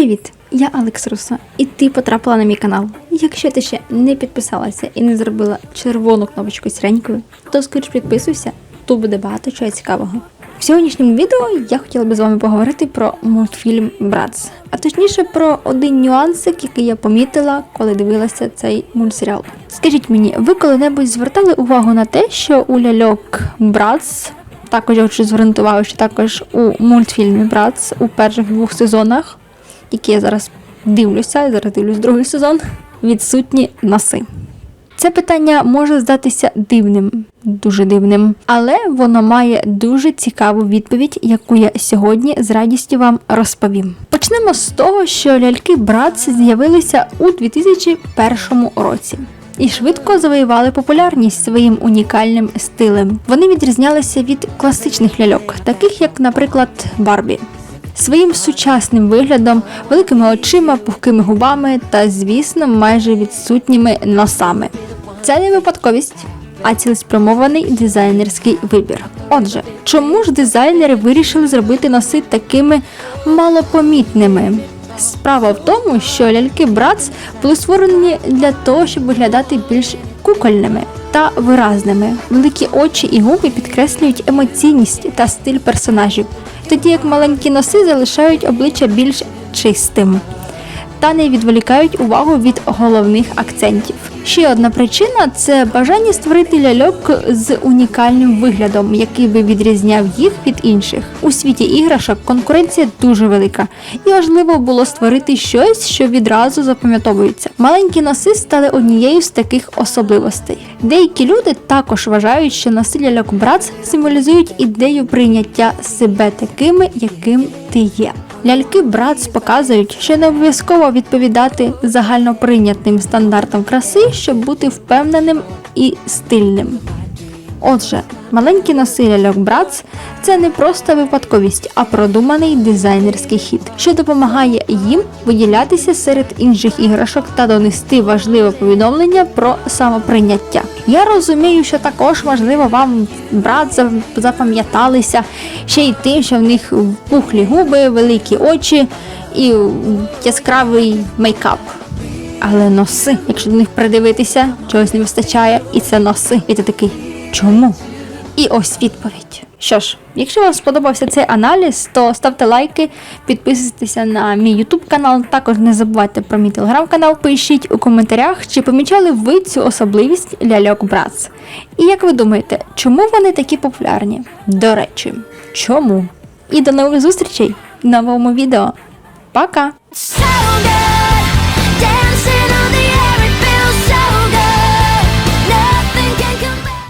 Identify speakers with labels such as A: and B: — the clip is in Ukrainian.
A: Привіт! Я Алекс Руса, і ти потрапила на мій канал. Якщо ти ще не підписалася і не зробила червону кнопочку сіренькою, то скоріш підписуйся, тут буде багато чого цікавого. В сьогоднішньому відео я хотіла би з вами поговорити про мультфільм Братс, а точніше про один нюансик, який я помітила, коли дивилася цей мультсеріал. Скажіть мені, ви коли-небудь звертали увагу на те, що у ляльок Братс також я хочу звернути увагу, що також у мультфільмі Братс у перших двох сезонах, які я зараз дивлюся, я зараз дивлюсь другий сезон, відсутні носи. Це питання може здатися дивним, дуже дивним, але воно має дуже цікаву відповідь, яку я сьогодні з радістю вам розповім. Почнемо з того, що ляльки Братс з'явилися у 2001 році. І швидко завоювали популярність своїм унікальним стилем. Вони відрізнялися від класичних ляльок, таких як, наприклад, Барбі. Своїм сучасним виглядом, великими очима, пухкими губами та, звісно, майже відсутніми носами. Це не випадковість, а цілеспрямований дизайнерський вибір. Отже, чому ж дизайнери вирішили зробити носи такими малопомітними? Справа в тому, що ляльки Братс були створені для того, щоб виглядати більш кукольними та виразними. Великі очі і губи підкреслюють емоційність та стиль персонажів, тоді як маленькі носи залишають обличчя більш чистим та не відволікають увагу від головних акцентів. Ще одна причина це бажання створити ляльок з унікальним виглядом, який би відрізняв їх від інших. У світі іграшок конкуренція дуже велика, і важливо було створити щось, що відразу запам'ятовується. Маленькі носи стали однією з таких особливостей. Деякі люди також вважають, що носи ляльок Братс символізують ідею прийняття себе такими, яким ти є. Ляльки Братс показують, що не обов'язково відповідати загальноприйнятним стандартам краси, щоб бути впевненим і стильним. Отже, маленькі носи ляльок Братс це не просто випадковість, а продуманий дизайнерський хід, що допомагає їм виділятися серед інших іграшок та донести важливе повідомлення про самоприйняття. Я розумію, що також важливо вам брат запам'яталися ще й тим, що в них пухлі губи, великі очі і яскравий мейкап. Але носи, якщо до них придивитися, чогось не вистачає, і це носи. І ти такий, чому? І ось відповідь. Що ж, якщо вам сподобався цей аналіз, то ставте лайки, підписуйтеся на мій YouTube канал. Також не забувайте про мій телеграм-канал. Пишіть у коментарях, чи помічали ви цю особливість ляльок Братс. І як ви думаєте, чому вони такі популярні? До речі, чому? І до нових зустрічей в новому відео. Пока!